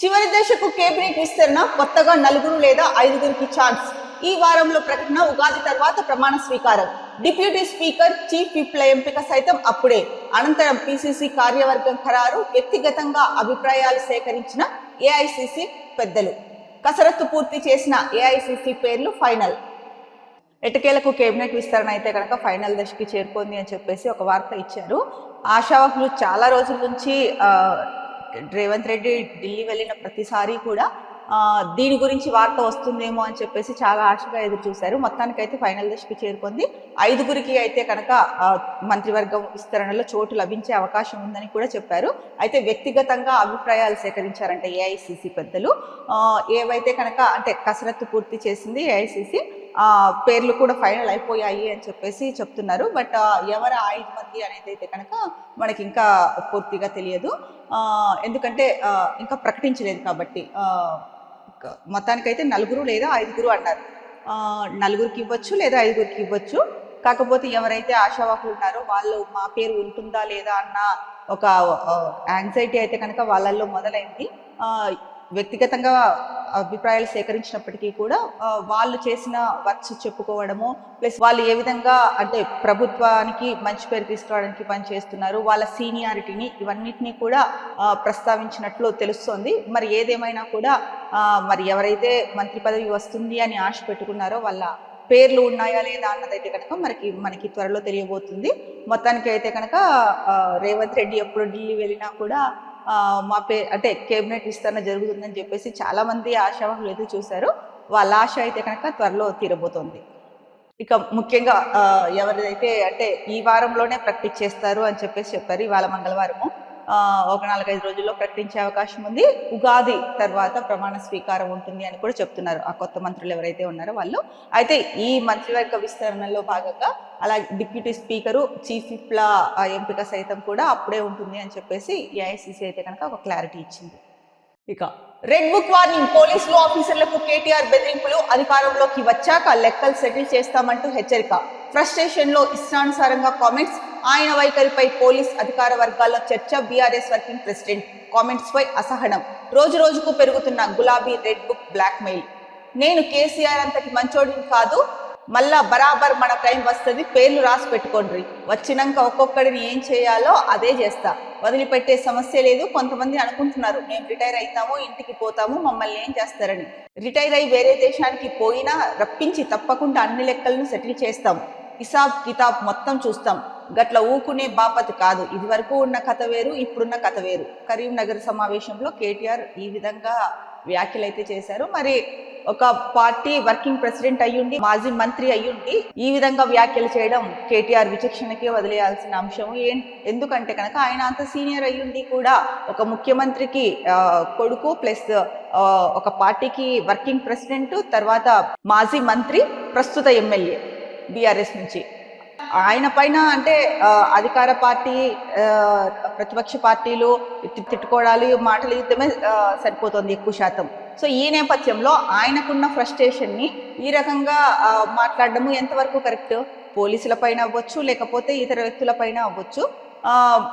చివరి దశకు కేబినెట్ విస్తరణ కొత్తగా నలుగురు లేదా ఐదుగురికి ఛాన్స్ ఈ వారంలో ప్రకటన ఉగాది తర్వాత ప్రమాణ స్వీకారం. డిప్యూటీ స్పీకర్ చీఫ్ విప్ల ఎంపిక సైతం అప్పుడే. అనంతరం పిసిసి కార్యవర్గం ఖరారు వ్యక్తిగతంగా అభిప్రాయాలు సేకరించిన ఏఐసిసి పెద్దలు. కసరత్తు పూర్తి చేసిన ఏఐసిసి పేర్లు ఫైనల్. ఎటకేలకు కేబినెట్ విస్తరణ అయితే కనుక ఫైనల్ దశకి చేరుకుంది అని చెప్పేసి ఒక వార్త ఇచ్చారు. ఆశావాహులు చాలా రోజుల నుంచి రేవంత్ రెడ్డి ఢిల్లీ వెళ్ళిన ప్రతిసారి కూడా దీని గురించి వార్త వస్తుందేమో అని చెప్పేసి చాలా ఆశగా ఎదురు చూశారు. మొత్తానికైతే ఫైనల్ దశకి చేరుకుంది. ఐదుగురికి అయితే కనుక మంత్రివర్గం విస్తరణలో చోటు లభించే అవకాశం ఉందని కూడా చెప్పారు. అయితే వ్యక్తిగతంగా అభిప్రాయాలు సేకరించారంటే ఏఐసిసి పెద్దలు. ఏవైతే కనుక అంటే కసరత్తు పూర్తి చేసింది ఏఐసిసి పేర్లు కూడా ఫైనల్ అయిపోయాయి అని చెప్పేసి చెప్తున్నారు. బట్ ఎవరు ఐదు మంది అనేది అయితే కనుక మనకి ఇంకా పూర్తిగా తెలియదు. ఎందుకంటే ఇంకా ప్రకటించలేదు కాబట్టి మొత్తానికైతే నలుగురు లేదా ఐదుగురు అన్నారు. నలుగురికి ఇవ్వచ్చు లేదా ఐదుగురికి ఇవ్వచ్చు. కాకపోతే ఎవరైతే ఆశావాకులు ఉన్నారో వాళ్ళు మా పేరు ఉంటుందా లేదా అన్న ఒక యాంగ్జైటీ అయితే కనుక వాళ్ళల్లో మొదలైంది. వ్యక్తిగతంగా అభిప్రాయాలు సేకరించినప్పటికీ కూడా వాళ్ళు చేసిన వర్క్స్ చెప్పుకోవడము ప్లస్ వాళ్ళు ఏ విధంగా అంటే ప్రభుత్వానికి మంచి పేరు తీసుకురావడానికి పని చేస్తున్నారు వాళ్ళ సీనియారిటీని ఇవన్నిటినీ కూడా ప్రస్తావించినట్లు తెలుస్తోంది. మరి ఏదేమైనా కూడా మరి ఎవరైతే మంత్రి పదవి వస్తుంది అని ఆశ పెట్టుకున్నారో వాళ్ళ పేర్లు ఉన్నాయా లేదా అన్నదైతే కనుక మనకి మనకి త్వరలో తెలియబోతుంది. మొత్తానికి అయితే కనుక రేవంత్ రెడ్డి ఎప్పుడు ఢిల్లీ వెళ్ళినా కూడా మా పే అంటే కేబినెట్ విస్తరణ జరుగుతుందని చెప్పేసి చాలా మంది ఆశావాహులు ఎదురు చూశారు. వాళ్ళ ఆశ అయితే కనుక త్వరలో తీరబోతోంది. ఇక ముఖ్యంగా ఎవరిదైతే అంటే ఈ వారంలోనే ప్రకటించేస్తారు అని చెప్పేసి చెప్పారు ఇవాళ మంగళవారము. ఒక నాలుగైదు రోజుల్లో ప్రకటించే అవకాశం ఉంది. ఉగాది తర్వాత ప్రమాణ స్వీకారం ఉంటుంది అని కూడా చెప్తున్నారు. ఆ కొత్త మంత్రులు ఎవరైతే ఉన్నారో వాళ్ళు. అయితే ఈ మంత్రివర్గ విస్తరణలో భాగంగా అలా డిప్యూటీ స్పీకరు చీఫ్ విప్ల ఎంపిక సైతం కూడా అప్పుడే ఉంటుంది అని చెప్పేసి ఏఐసిసి అయితే కనుక ఒక క్లారిటీ ఇచ్చింది. ఇక రెడ్ బుక్ వార్నింగ్. పోలీసులు ఆఫీసర్లకు కేటీఆర్ బెదిరింపులు అధికారంలోకి వచ్చాక లెక్కలు సెటిల్ చేస్తామంటూ హెచ్చరిక. ఫ్రస్ట్రేషన్లో ఇష్టానుసారంగా కామెంట్స్ ఆయన వైఖరిపై పోలీస్ అధికార వర్గాల్లో చర్చ బీఆర్ఎస్ వర్కింగ్ ప్రెసిడెంట్. కామెంట్స్ పై అసహనం. రోజు రోజుకు పెరుగుతున్న గులాబీ రెడ్ బుక్ బ్లాక్ మెయిల్ నేను కేసీఆర్ అంతటి మంచోడిని కాదు మళ్ళా బరాబర్ మన టైం వస్తుంది పేర్లు రాసి పెట్టుకోండి వచ్చినాక ఒక్కొక్కడిని ఏం చేయాలో అదే చేస్తా. వదిలిపెట్టే సమస్య లేదు కొంతమంది అనుకుంటున్నారు మేము రిటైర్ అవుతాము ఇంటికి పోతాము మమ్మల్ని ఏం చేస్తారని. రిటైర్ అయి వేరే దేశానికి పోయినా రప్పించి తప్పకుండా అన్ని లెక్కలను సెటిల్ చేస్తాం. హిసాబ్ కితాబ్ మొత్తం చూస్తాం. గట్ల ఊకునే బాపతి కాదు. ఇది వరకు ఉన్న కథ వేరు ఇప్పుడున్న కథ వేరు. కరీంనగర్ సమావేశంలో కేటీఆర్ ఈ విధంగా వ్యాఖ్యలు అయితే చేశారు. మరి ఒక పార్టీ వర్కింగ్ ప్రెసిడెంట్ అయ్యుండి మాజీ మంత్రి అయ్యుండి ఈ విధంగా వ్యాఖ్యలు చేయడం కేటీఆర్ విచక్షణకే వదిలేయాల్సిన అంశం ఏ? ఎందుకంటే కనుక ఆయన అంత సీనియర్ అయ్యుండి కూడా ఒక ముఖ్యమంత్రికి కొడుకు ప్లస్ ఒక పార్టీకి వర్కింగ్ ప్రెసిడెంట్ తర్వాత మాజీ మంత్రి ప్రస్తుత ఎమ్మెల్యే బీఆర్ఎస్ నుంచి. ఆయన పైన అంటే అధికార పార్టీ ప్రతిపక్ష పార్టీలు తిట్టుకోవడాలు మాటలు యుద్ధమే సరిపోతుంది ఎక్కువ శాతం. సో ఈ నేపథ్యంలో ఆయనకున్న ఫ్రస్ట్రేషన్ని ఈ రకంగా మాట్లాడడము ఎంతవరకు కరెక్ట్? పోలీసుల పైన అవ్వచ్చు లేకపోతే ఇతర వ్యక్తుల పైన అవ్వచ్చు. ఆ,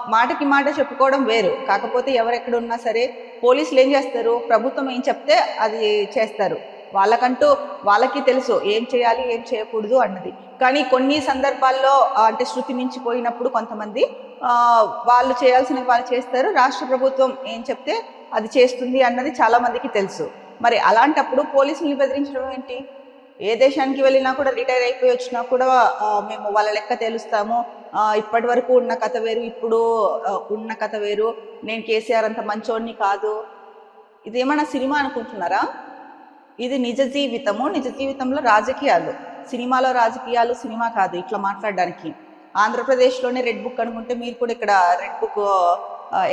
మాటకి మాట చెప్పుకోవడం వేరు. కాకపోతే ఎవరెక్కడున్నా సరే పోలీసులు ఏం చేస్తారు? ప్రభుత్వం ఏం చెప్తే అది చేస్తారు. వాళ్ళకంటూ వాళ్ళకి తెలుసు ఏం చేయాలి ఏం చేయకూడదు అన్నది. కానీ కొన్ని సందర్భాల్లో అంటే శృతి మించిపోయినప్పుడు కొంతమంది వాళ్ళు చేయాల్సిన వాళ్ళు చేస్తారు. రాష్ట్ర ప్రభుత్వం ఏం చెప్తే అది చేస్తుంది అన్నది చాలా మందికి తెలుసు. మరి అలాంటప్పుడు పోలీసుల్ని బెదిరించడం ఏంటి? ఏ దేశానికి వెళ్ళినా కూడా రిటైర్ అయిపోయి వచ్చినా కూడా మేము వాళ్ళ లెక్క తెలుస్తాము. ఇప్పటి వరకు ఉన్న కథ వేరు ఇప్పుడు ఉన్న కథ వేరు. నేను కేసీఆర్ అంత మంచోడిని కాదు. ఇదేమన్నా సినిమా అనుకుంటున్నారా? ఇది నిజ జీవితము. నిజ జీవితంలో రాజకీయాలు. సినిమాలో రాజకీయాలు సినిమా కాదు. ఇట్లా మాట్లాడడానికి. ఆంధ్రప్రదేశ్లోనే రెడ్ బుక్ అనుకుంటే మీరు కూడా ఇక్కడ రెడ్ బుక్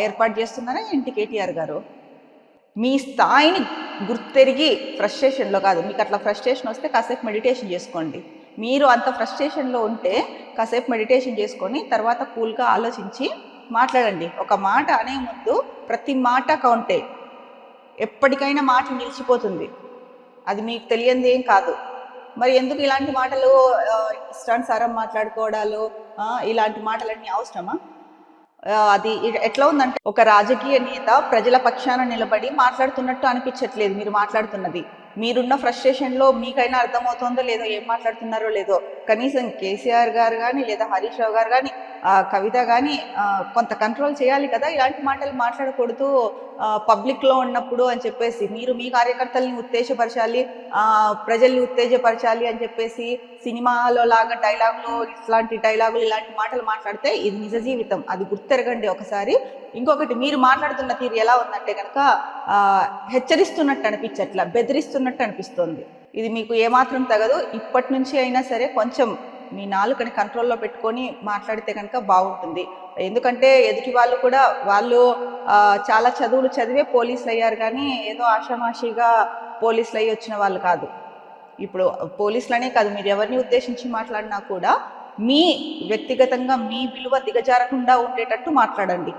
ఏర్పాటు చేస్తున్నారా ఏంటి కేటీఆర్ గారు? మీ స్థాయిని గుర్తెరిగి ఫ్రస్ట్రేషన్లో కాదు. మీకు అట్లా ఫ్రస్ట్రేషన్ వస్తే కాసేపు మెడిటేషన్ చేసుకోండి. మీరు అంత ఫ్రస్ట్రేషన్లో ఉంటే కాసేపు మెడిటేషన్ చేసుకొని తర్వాత కూల్గా ఆలోచించి మాట్లాడండి. ఒక మాట అనే ముందు ప్రతి మాట కౌంటే. ఎప్పటికైనా మాట నిలిచిపోతుంది. అది మీకు తెలియంది ఏం కాదు. మరి ఎందుకు ఇలాంటి మాటలు ఆ, ఇష్టానుసారం మాట్లాడుకోవడాలు ఇలాంటి మాటలన్నీ అవసరమా? అది ఎట్లా ఉందంటే ఒక రాజకీయ నేత ప్రజల పక్షాన నిలబడి మాట్లాడుతున్నట్టు అనిపించట్లేదు మీరు మాట్లాడుతున్నది. మీరున్న ఫ్రస్ట్రేషన్లో మీకైనా అర్థమవుతుందో లేదో ఏం మాట్లాడుతున్నారో లేదో కనీసం కేసీఆర్ గారు కానీ లేదా హరీష్ రావు గారు కానీ కవిత కానీ కొంత కంట్రోల్ చేయాలి కదా? ఇలాంటి మాటలు మాట్లాడకూడదు పబ్లిక్లో ఉన్నప్పుడు అని చెప్పేసి మీరు మీ కార్యకర్తల్ని ఉత్తేజపరచాలి ప్రజల్ని ఉత్తేజపరచాలి అని చెప్పేసి సినిమాలో లాగా డైలాగులు ఇట్లాంటి డైలాగులు ఇలాంటి మాటలు మాట్లాడితే ఇది నిజ జీవితం అది గుర్తెరగండి ఒకసారి. ఇంకొకటి మీరు మాట్లాడుతున్న తీరు ఎలా ఉందంటే కనుక హెచ్చరిస్తున్నట్టు అనిపించట్ల బెదిరిస్తున్నట్టు అనిపిస్తుంది. ఇది మీకు ఏమాత్రం తగదు ఇప్పటి నుంచి అయినా సరే కొంచెం మీ నాలుకని కంట్రోల్లో పెట్టుకొని మాట్లాడితే కనుక బాగుంటుంది. ఎందుకంటే ఎదుటి వాళ్ళు కూడా వాళ్ళు చాలా చదువులు చదివే పోలీసులు అయ్యారు కానీ ఏదో ఆషామాషిగా పోలీసులు అయ్యి వచ్చిన వాళ్ళు కాదు. ఇప్పుడు పోలీసులనే కాదు మీరు ఎవరిని ఉద్దేశించి మాట్లాడినా కూడా మీ వ్యక్తిగతంగా మీ విలువ దిగజారకుండా ఉండేటట్టు మాట్లాడండి.